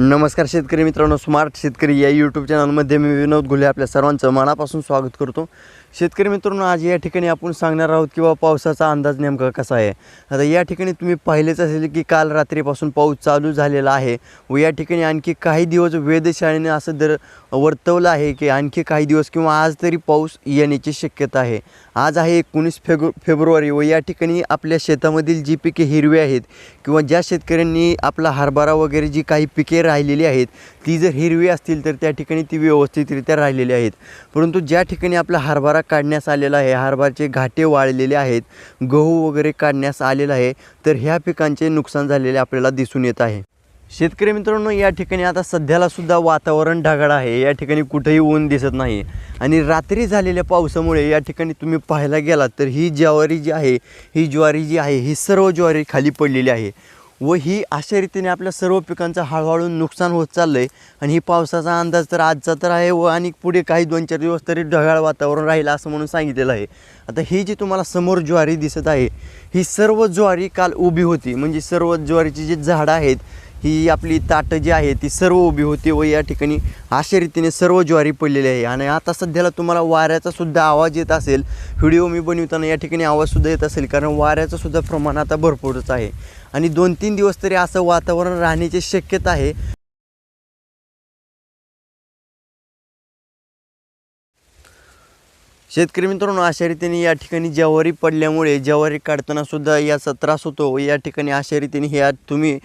नमस्कार शेतकरी मित्रांनो स्मार्ट शेतकरी या यूट्यूब चॅनलमध्ये मी विनोद घुले आपल्या सर्वांचं मनापासून स्वागत करतो. शेतकरी मित्रांनो आज या ठिकाणी आपण सांगणार आहोत किंवा पावसाचा अंदाज नेमका कसा आहे. आता या ठिकाणी तुम्ही पाहिलेच असेल की काल रात्रीपासून पाऊस चालू झालेला आहे व या ठिकाणी आणखी काही दिवस वेधशाळेने असं दर वर्तवलं आहे की आणखी काही दिवस किंवा आज तरी पाऊस येण्याची शक्यता आहे. आज आहे एकोणीस फेब्रु फेब्रुवारी व या ठिकाणी आपल्या शेतामधील जी पिके हिरवी आहेत किंवा ज्या शेतकऱ्यांनी आपला हरभरा वगैरे जी काही पिके राहिलेली आहेत ती जर हिरवी असतील तर त्या ठिकाणी ती व्यवस्थितरित्या राहिलेली आहेत. परंतु ज्या ठिकाणी आपला हरभरा काढण्यास आलेला आहे. हरभराचे घाटे वाळलेले आहेत. गहू वगैरे काढण्यास आलेला आहे. तर ह्या पिकांचे नुकसान झालेले आपल्याला दिसून येत आहे. शेतकरी मित्रांनो या ठिकाणी आता सध्याला सुद्धा वातावरण ढगाळ आहे. या ठिकाणी कुठेही ऊन दिसत नाही. आणि रात्री झालेल्या पावसामुळे या ठिकाणी तुम्ही पाहायला गेलात तर ही ज्वारी जी आहे ही ज्वारी जी आहे ही सर्व ज्वारी खाली पडलेली आहे. व ही अशा रीतीने आपल्या सर्व पिकांचं हळूहळू नुकसान होत चाललं आहे आणि ही पावसाचा अंदाज तर आजचा तर आहे व आणि पुढे काही दोन चार दिवस तरी ढगाळ वातावरण राहील असं म्हणून सांगितलेलं आहे. आता ही जी तुम्हाला समोर ज्वारी दिसत आहे ही सर्व ज्वारी काल उभी होती. म्हणजे सर्व ज्वारीची जी झाडं आहेत ही आपली ताटं जी आहे ती सर्व उभी होती व या ठिकाणी अशा रीतीने सर्व ज्वारी पडलेली आहे. आणि आता सध्याला तुम्हाला वाऱ्याचा सुद्धा आवाज येत असेल. व्हिडिओ मी बनवताना या ठिकाणी आवाजसुद्धा येत असेल कारण वाऱ्याचं सुद्धा प्रमाण आता भरपूरच आहे. आणि दोन तीन दिवस तरी असं वातावरण राहण्याची शक्यता आहे. शेतकरी मित्रांनो अशा रीतीने या ठिकाणी ज्वारी पडल्यामुळे ज्वारी काढताना सुद्धा याचा त्रास होतो व या ठिकाणी अशा रीतीने हे तुम्ही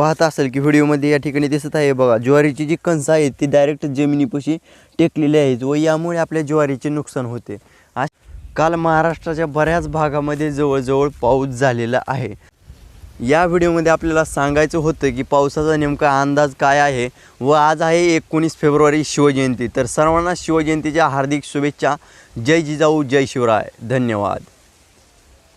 पाहत असाल की व्हिडिओमध्ये या ठिकाणी दिसत आहे बघा ज्वारीची जी कणसं आहेत ती डायरेक्ट जमिनीपाशी टेकलेली आहेत व यामुळे आपल्या ज्वारीचे नुकसान होते. आज काल महाराष्ट्राच्या बऱ्याच भागामध्ये जवळजवळ पाऊस झालेला आहे. या व्हिडिओमध्ये आपल्याला सांगायचं होतं की पावसाचा नेमका अंदाज काय आहे व आज आहे एकोणीस फेब्रुवारी शिवजयंती. तर सर्वांना शिवजयंतीच्या हार्दिक शुभेच्छा. जय जिजाऊ जय शिवराय. धन्यवाद.